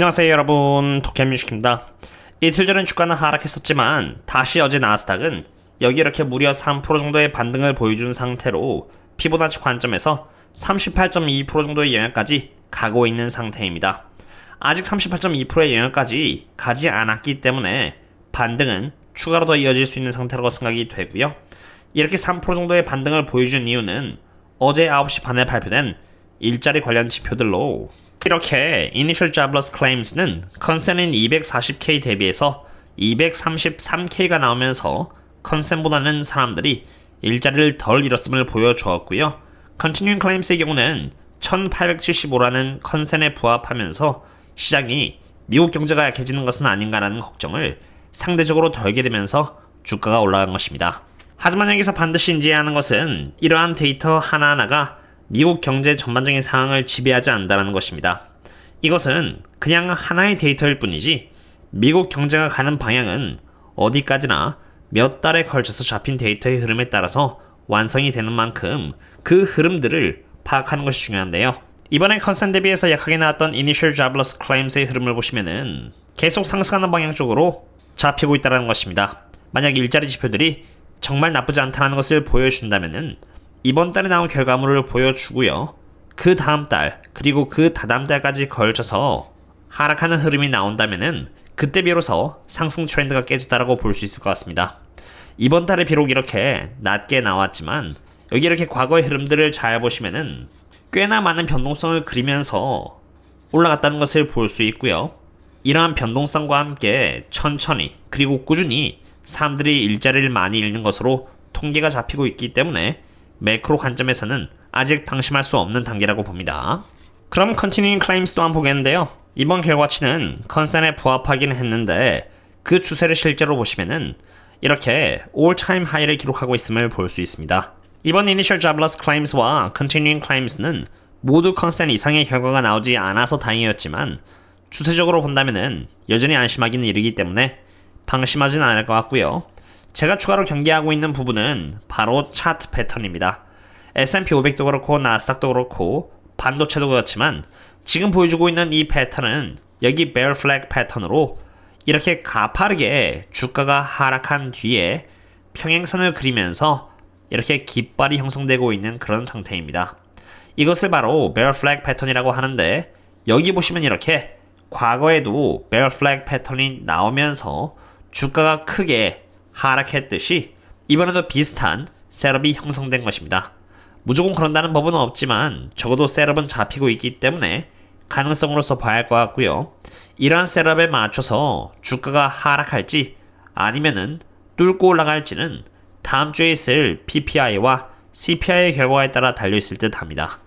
안녕하세요 여러분. 도쿄뮤직입니다. 이틀 전엔 주가는 하락했었지만 다시 어제 나스닥은 여기 이렇게 무려 3% 정도의 반등을 보여준 상태로 피보나치 관점에서 38.2% 정도의 영역까지 가고 있는 상태입니다. 아직 38.2%의 영역까지 가지 않았기 때문에 반등은 추가로 더 이어질 수 있는 상태라고 생각이 되고요. 이렇게 3% 정도의 반등을 보여준 이유는 어제 9시 반에 발표된 일자리 관련 지표들로 이렇게 Initial Jobless Claims는 컨센인 240K 대비해서 233K가 나오면서 컨센보다는 사람들이 일자리를 덜 잃었음을 보여주었고요. Continuing Claims의 경우는 1875라는 컨센에 부합하면서 시장이 미국 경제가 약해지는 것은 아닌가라는 걱정을 상대적으로 덜게 되면서 주가가 올라간 것입니다. 하지만 여기서 반드시 인지해야 하는 것은 이러한 데이터 하나하나가 미국 경제 전반적인 상황을 지배하지 않는다는 것입니다. 이것은 그냥 하나의 데이터일 뿐이지 미국 경제가 가는 방향은 어디까지나 몇 달에 걸쳐서 잡힌 데이터의 흐름에 따라서 완성이 되는 만큼 그 흐름들을 파악하는 것이 중요한데요. 이번에 컨센 대비해서 약하게 나왔던 Initial Jobless Claims의 흐름을 보시면은 계속 상승하는 방향 쪽으로 잡히고 있다는 것입니다. 만약 일자리 지표들이 정말 나쁘지 않다는 것을 보여준다면은 이번 달에 나온 결과물을 보여주고요. 그 다음 달 그리고 그 다다음 달까지 걸쳐서 하락하는 흐름이 나온다면은 그때 비로소 상승 트렌드가 깨졌다라고 볼 수 있을 것 같습니다. 이번 달에 비록 이렇게 낮게 나왔지만 여기 이렇게 과거의 흐름들을 잘 보시면은 꽤나 많은 변동성을 그리면서 올라갔다는 것을 볼 수 있고요. 이러한 변동성과 함께 천천히 그리고 꾸준히 사람들이 일자리를 많이 잃는 것으로 통계가 잡히고 있기 때문에 매크로 관점에서는 아직 방심할 수 없는 단계라고 봅니다. 그럼 컨티닝 클레임스 또한 보겠는데요. 이번 결과치는 컨센에 부합하긴 했는데 그 추세를 실제로 보시면은 이렇게 올 타임 하이를 기록하고 있음을 볼 수 있습니다. 이번 Initial Jobless Claims와 Continuing Claims는 모두 컨센 이상의 결과가 나오지 않아서 다행이었지만 추세적으로 본다면은 여전히 안심하기는 이르기 때문에 방심하진 않을 것 같고요. 제가 추가로 경계하고 있는 부분은 바로 차트 패턴입니다. S&P 500도 그렇고 나스닥도 그렇고 반도체도 그렇지만 지금 보여주고 있는 이 패턴은 여기 bear flag 패턴으로 이렇게 가파르게 주가가 하락한 뒤에 평행선을 그리면서 이렇게 깃발이 형성되고 있는 그런 상태입니다. 이것을 바로 bear flag 패턴이라고 하는데 여기 보시면 이렇게 과거에도 bear flag 패턴이 나오면서 주가가 크게 하락했듯이 이번에도 비슷한 셋업이 형성된 것입니다. 무조건 그런다는 법은 없지만 적어도 셋업은 잡히고 있기 때문에 가능성으로서 봐야 할 것 같고요. 이러한 셋업에 맞춰서 주가가 하락할지 아니면은 뚫고 올라갈지는 다음 주에 있을 PPI와 CPI의 결과에 따라 달려있을 듯 합니다.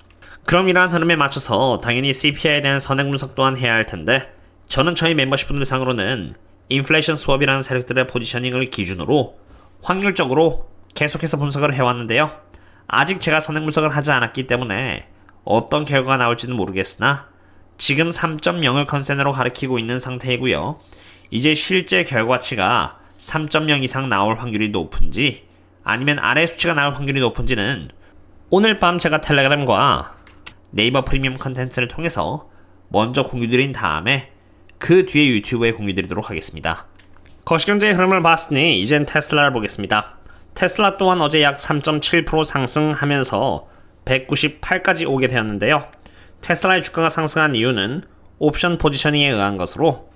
그럼 이러한 흐름에 맞춰서 당연히 CPI에 대한 선행 분석 또한 해야 할 텐데 저는 저희 멤버십 분들 상으로는 인플레이션 수업이라는 세력들의 포지셔닝을 기준으로 확률적으로 계속해서 분석을 해왔는데요. 아직 제가 선행 분석을 하지 않았기 때문에 어떤 결과가 나올지는 모르겠으나 지금 3.0을 컨센으로 가리키고 있는 상태이고요. 이제 실제 결과치가 3.0 이상 나올 확률이 높은지 아니면 아래 수치가 나올 확률이 높은지는 오늘 밤 제가 텔레그램과 네이버 프리미엄 컨텐츠를 통해서 먼저 공유드린 다음에 그 뒤에 유튜브에 공유드리도록 하겠습니다. 거시경제의 흐름을 봤으니 이젠 테슬라를 보겠습니다. 테슬라 또한 어제 약 3.7% 상승하면서 198까지 오게 되었는데요. 테슬라의 주가가 상승한 이유는 옵션 포지셔닝에 의한 것으로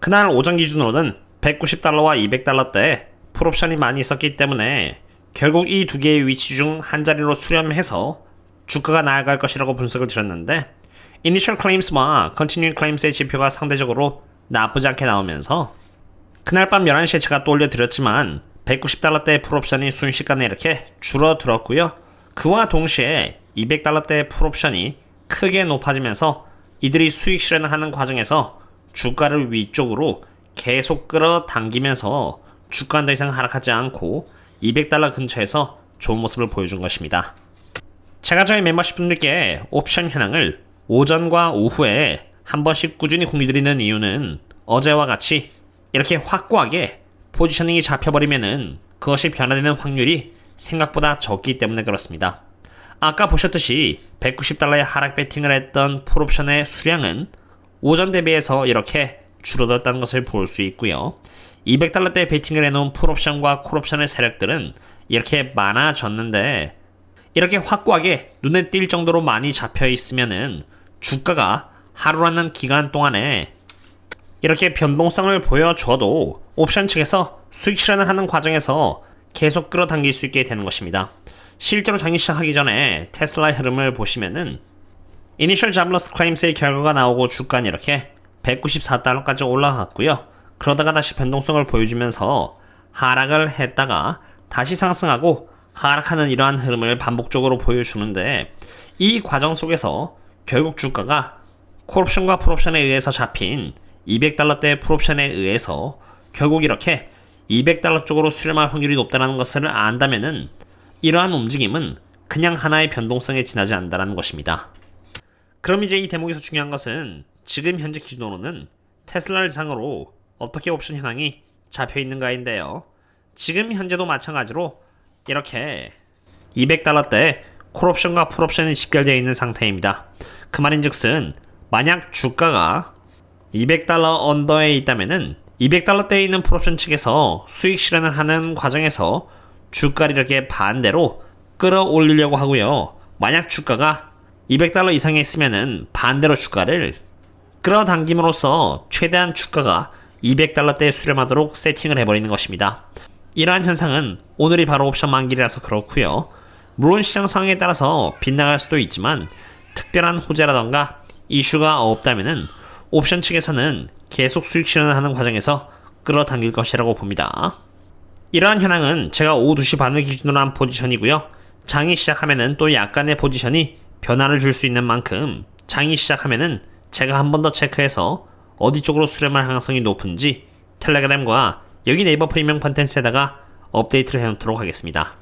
그날 오전 기준으로는 190달러와 200달러대 풀옵션이 많이 있었기 때문에 결국 이 두 개의 위치 중 한 자리로 수렴해서 주가가 나아갈 것이라고 분석을 드렸는데 Initial Claims와 Continuing Claims의 지표가 상대적으로 나쁘지 않게 나오면서 그날 밤 11시에 제가 또 올려드렸지만 190달러대의 풀옵션이 순식간에 이렇게 줄어들었고요. 그와 동시에 200달러대의 풀옵션이 크게 높아지면서 이들이 수익 실현을 하는 과정에서 주가를 위쪽으로 계속 끌어당기면서 주가는 더 이상 하락하지 않고 200달러 근처에서 좋은 모습을 보여준 것입니다. 제가 저희 멤버십 분들께 옵션 현황을 오전과 오후에 한 번씩 꾸준히 공유드리는 이유는 어제와 같이 이렇게 확고하게 포지셔닝이 잡혀버리면은 그것이 변화되는 확률이 생각보다 적기 때문에 그렇습니다. 아까 보셨듯이 190달러의 하락 배팅을 했던 풀옵션의 수량은 오전 대비해서 이렇게 줄어들었다는 것을 볼 수 있고요. 200달러대 베팅을 해놓은 풀옵션과 콜옵션의 세력들은 이렇게 많아졌는데 이렇게 확고하게 눈에 띌 정도로 많이 잡혀 있으면은 주가가 하루라는 기간 동안에 이렇게 변동성을 보여줘도 옵션 측에서 수익 실현을 하는 과정에서 계속 끌어당길 수 있게 되는 것입니다. 실제로 장이 시작하기 전에 테슬라의 흐름을 보시면은 이니셜 잡러스 클레임스의 결과가 나오고 주가는 이렇게 194달러까지 올라갔고요. 그러다가 다시 변동성을 보여주면서 하락을 했다가 다시 상승하고 하락하는 이러한 흐름을 반복적으로 보여주는데 이 과정 속에서 결국 주가가 콜옵션과 풀옵션에 의해서 잡힌 200달러대 풀옵션에 의해서 결국 이렇게 200달러 쪽으로 수렴할 확률이 높다는 것을 안다면은 이러한 움직임은 그냥 하나의 변동성에 지나지 않는다는 것입니다. 그럼 이제 이 대목에서 중요한 것은 지금 현재 기준으로는 테슬라를 상으로 어떻게 옵션 현황이 잡혀 있는가인데요. 지금 현재도 마찬가지로 이렇게 200달러대 콜옵션과 풀옵션이 집결되어 있는 상태입니다. 그 말인즉슨 만약 주가가 200달러 언더에 있다면은 200달러대에 있는 풀옵션 측에서 수익 실현을 하는 과정에서 주가를 이렇게 반대로 끌어올리려고 하고요. 만약 주가가 200달러 이상에 있으면은 반대로 주가를 끌어당김으로써 최대한 주가가 200달러대에 수렴하도록 세팅을 해버리는 것입니다. 이러한 현상은 오늘이 바로 옵션 만기라서 그렇고요. 물론 시장 상황에 따라서 빗나갈 수도 있지만 특별한 호재라던가 이슈가 없다면은 옵션 측에서는 계속 수익 실현을 하는 과정에서 끌어당길 것이라고 봅니다. 이러한 현황은 제가 오후 2시 반을 기준으로 한 포지션이고요. 장이 시작하면은 또 약간의 포지션이 변화를 줄 수 있는 만큼 장이 시작하면은 제가 한 번 더 체크해서 어디 쪽으로 수렴할 가능성이 높은지 텔레그램과 여기 네이버 프리미엄 컨텐츠에다가 업데이트를 해놓도록 하겠습니다.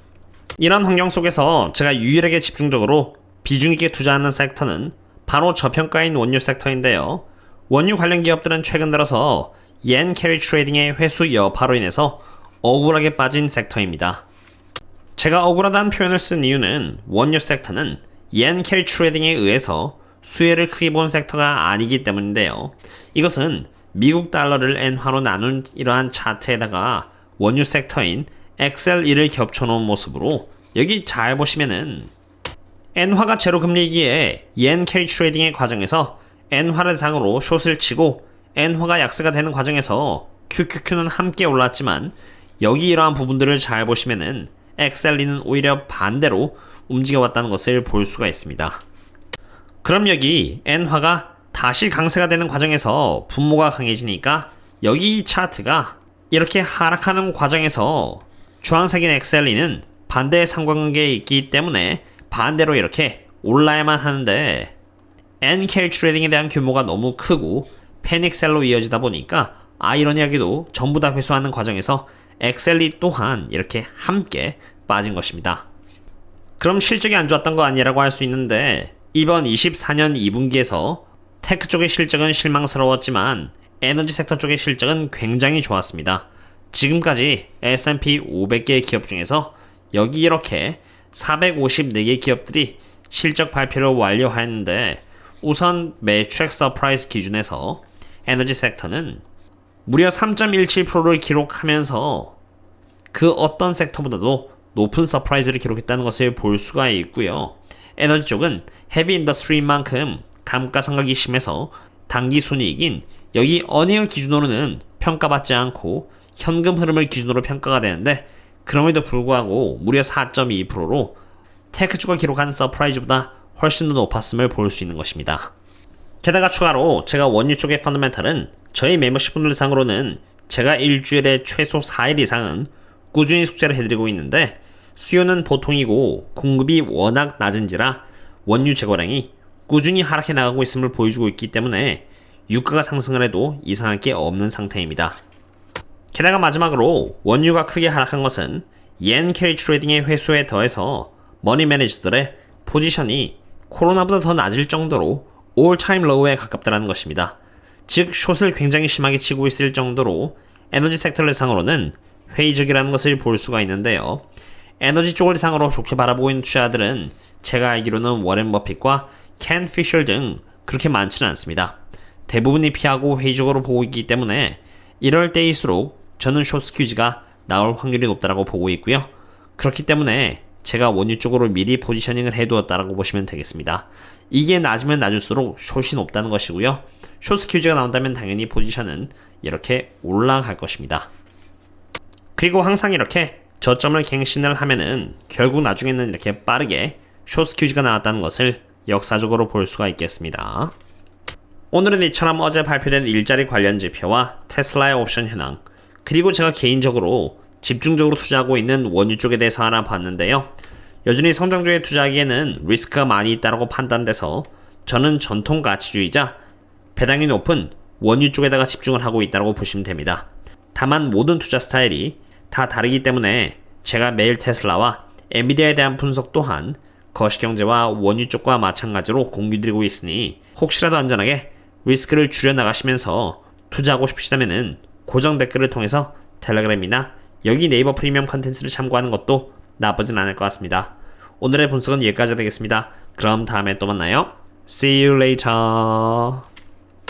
이런 환경 속에서 제가 유일하게 집중적으로 비중 있게 투자하는 섹터는 바로 저평가인 원유 섹터인데요. 원유 관련 기업들은 최근 들어서 옌 캐리 트레이딩의 회수 여파로 인해서 억울하게 빠진 섹터입니다. 제가 억울하다는 표현을 쓴 이유는 원유 섹터는 옌 캐리 트레이딩에 의해서 수혜를 크게 본 섹터가 아니기 때문인데요. 이것은 미국 달러를 엔화로 나눈 이러한 차트에다가 원유 섹터인 XL1을 겹쳐놓은 모습으로 여기 잘 보시면은 엔화가 제로 금리이기에 옌 캐리 트레이딩의 과정에서 엔화를 상으로 숏을 치고 엔화가 약세가 되는 과정에서 QQQ는 함께 올랐지만 여기 이러한 부분들을 잘 보시면은 XL2는 오히려 반대로 움직여왔다는 것을 볼 수가 있습니다. 그럼 여기 엔화가 다시 강세가 되는 과정에서 분모가 강해지니까 여기 이 차트가 이렇게 하락하는 과정에서 주황색인 엑셀리는 반대의 상관관계에 있기 때문에 반대로 이렇게 올라야만 하는데 NK 트레이딩에 대한 규모가 너무 크고 패닉셀로 이어지다 보니까 아이러니하게도 전부 다 회수하는 과정에서 엑셀리 또한 이렇게 함께 빠진 것입니다. 그럼 실적이 안 좋았던 거 아니라고 할 수 있는데 이번 24년 2분기에서 테크 쪽의 실적은 실망스러웠지만 에너지 섹터 쪽의 실적은 굉장히 좋았습니다. 지금까지 S&P 500개 기업 중에서 여기 이렇게 454개 기업들이 실적 발표를 완료하였는데 우선 매출액 서프라이즈 기준에서 에너지 섹터는 무려 3.17%를 기록하면서 그 어떤 섹터보다도 높은 서프라이즈를 기록했다는 것을 볼 수가 있고요. 에너지 쪽은 헤비 인더스트리인 만큼 감가상각이 심해서 단기 순이익인 여기 어닝을 기준으로는 평가받지 않고 현금 흐름을 기준으로 평가가 되는데 그럼에도 불구하고 무려 4.2%로 테크주가 기록한 서프라이즈보다 훨씬 더 높았음을 볼 수 있는 것입니다. 게다가 추가로 제가 원유 쪽의 펀더멘탈은 저희 멤버십 분들 상으로는 제가 일주일에 최소 4일 이상은 꾸준히 숙제를 해드리고 있는데 수요는 보통이고 공급이 워낙 낮은지라 원유 재고량이 꾸준히 하락해 나가고 있음을 보여주고 있기 때문에 유가가 상승을 해도 이상할 게 없는 상태입니다. 게다가 마지막으로 원유가 크게 하락한 것은 옌 캐리 트레이딩의 회수에 더해서 머니 매니저들의 포지션이 코로나보다 더 낮을 정도로 올 타임 로우에 가깝다는 것입니다. 즉 숏을 굉장히 심하게 치고 있을 정도로 에너지 섹터를 상으로는 회의적이라는 것을 볼 수가 있는데요. 에너지 쪽을 상으로 좋게 바라보고 있는 투자들은 제가 알기로는 워렌 버핏과 켄 피셜 등 그렇게 많지는 않습니다. 대부분이 피하고 회의적으로 보고 있기 때문에 이럴 때일수록 저는 쇼스큐즈가 나올 확률이 높다고 보고 있고요. 그렇기 때문에 제가 원유 쪽으로 미리 포지셔닝을 해두었다라고 보시면 되겠습니다. 이게 낮으면 낮을수록 숏이 높다는 것이고요. 쇼스큐즈가 나온다면 당연히 포지션은 이렇게 올라갈 것입니다. 그리고 항상 이렇게 저점을 갱신을 하면은 결국 나중에는 이렇게 빠르게 쇼스큐즈가 나왔다는 것을 역사적으로 볼 수가 있겠습니다. 오늘은 이처럼 어제 발표된 일자리 관련 지표와 테슬라의 옵션 현황, 그리고 제가 개인적으로 집중적으로 투자하고 있는 원유 쪽에 대해서 알아봤는데요. 여전히 성장주에 투자하기에는 리스크가 많이 있다고 판단돼서 저는 전통 가치주의자, 배당이 높은 원유 쪽에다가 집중을 하고 있다고 보시면 됩니다. 다만 모든 투자 스타일이 다 다르기 때문에 제가 매일 테슬라와 엔비디아에 대한 분석 또한 거시경제와 원유 쪽과 마찬가지로 공유드리고 있으니 혹시라도 안전하게 리스크를 줄여나가시면서 투자하고 싶으시다면 고정 댓글을 통해서 텔레그램이나 여기 네이버 프리미엄 컨텐츠를 참고하는 것도 나쁘진 않을 것 같습니다. 오늘의 분석은 여기까지 되겠습니다. 그럼 다음에 또 만나요. See you later.